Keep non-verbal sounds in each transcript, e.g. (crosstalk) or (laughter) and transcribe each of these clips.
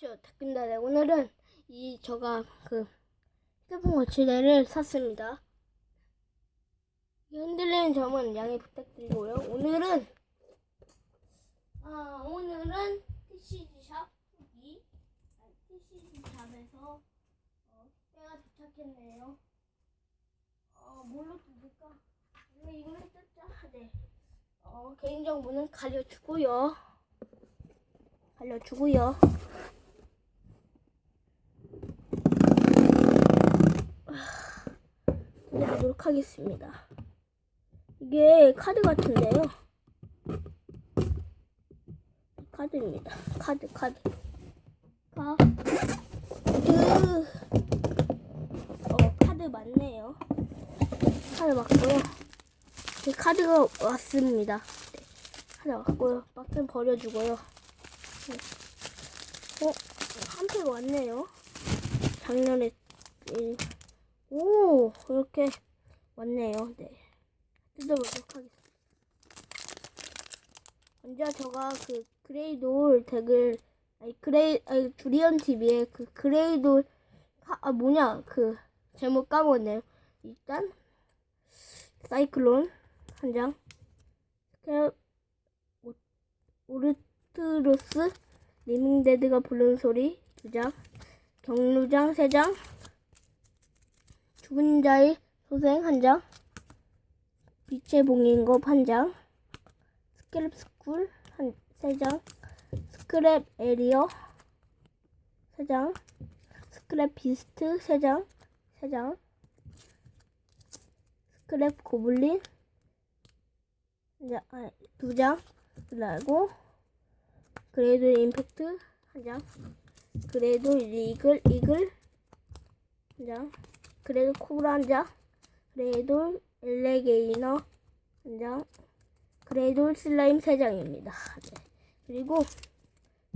저 닭입니다. 네, 오늘은 이 저가 그 휴대폰 거치대를 샀습니다. 이 흔들리는 점은 양해 부탁드리고요. 오늘은 아 오늘은 TCG 샵 후기 아, TCG 샵에서 어, 때가 도착했네요. 어 뭘로 뜯을까? 이걸로 뜯자. 네. 어 개인 정보는 가려주고요. 가려주고요. 보도록 하겠습니다. 이게 카드 같은데요. 카드입니다. 카드, 카드. 카드. 어, 카드 맞네요. 카드 맞고요. 네, 카드가 왔습니다. 네, 카드 왔고요. 박스는 버려주고요. 네. 어, 한팩 왔네요. 작년에 예, 오, 이렇게 왔네요. 네. 뜯어보도록 하겠습니다. 먼저 제가 그 그레이돌 덱을, 아니, 그레이, 아니, 주리언 TV에 그 그레이돌, 하- 아, 뭐냐, 그, 제목 까먹었네요. 일단, 사이클론 한 장, 스케, 오- 오르트로스, 리밍데드가 부르는 소리 두 장, 경루장 세 장, 죽은 자의 소생 한 장, 빛의 봉인급 한 장, 스크랩 스쿨 한 세 장, 스크랩 에리어 세 장, 스크랩 비스트 세 장, 세 장, 스크랩 고블린 두 장, 그리고 그레이드 임팩트 한 장, 그레이드 이글 이글 한 장. 그래도 코브라 한 장, 그래도 엘레게이너 한 장, 그래도 슬라임 세 장입니다. 네. 그리고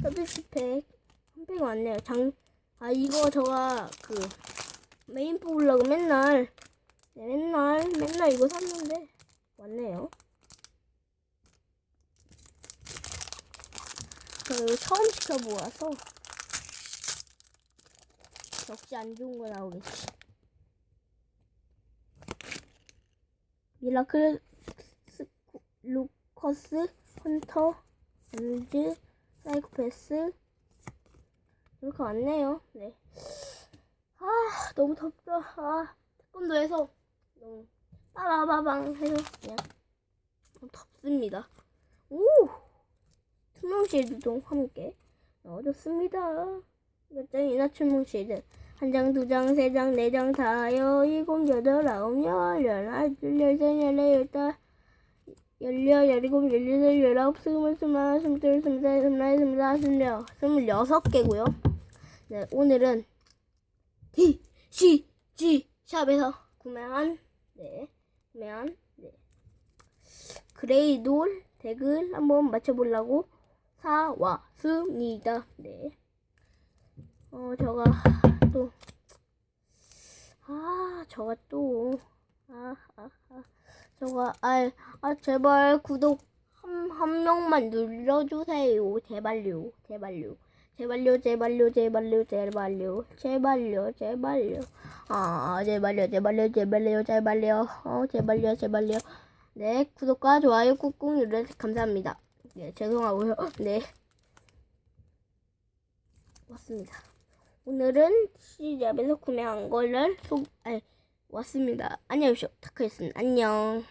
서비스 팩 한 팩 왔네요. 장, 아 이거 저가 그 메인 뽑으려고 맨날 네, 맨날 맨날 이거 샀는데 왔네요. 그 처음 시켜보아서 역시 안 좋은 거 나오겠지. 미라클 스쿠, 루커스 헌터 엔즈 사이코패스 이렇게 왔네요. 네. 아 너무 덥다. 아 태권도에서 너무 빠바바방 해서 그냥 덥습니다. 오 투명 쉐이드도 함께 넣어줬습니다. 몇 장이나 투명 쉐이드 한 장, 두 장, 세 장, 네 장, 다 여, 일곱, 여덟, 아홉, 열, 열하나, 둘, 열셋, 열넷, 열다, 열여, 열일곱, 열여덟, 열아홉, 스물, 스물하나, 스물둘, 스물셋, 스물넷, 스물다섯, 스물여, 스물여섯 개고요. 네, 오늘은 D, C, G 샵에서 구매한, 네, 구매한, 네, 그레이 돌 덱을 한번 맞춰보려고 사왔습니다. 네. 어, 저가 또, 아, 저가 또, 아, 아, 아, 저가, 아, 아, 제발 구독 한, 한 명만 눌러주세요. 제발요, 제발요. 제발요, 제발요, 제발요, 제발요, 제발요, 제발요. 아, 제발요, 제발요, 제발요, 제발요. 어, 제발요, 제발요. 네, 구독과 좋아요 꾹꾹 눌러주셔서 감사합니다. 네, 죄송하고요. (laughs) 네. 왔습니다. 오늘은 시잡에서 구매한 거를 소, 아니, 왔습니다. 안녕히 계십시오. 타크였습니다. 안녕.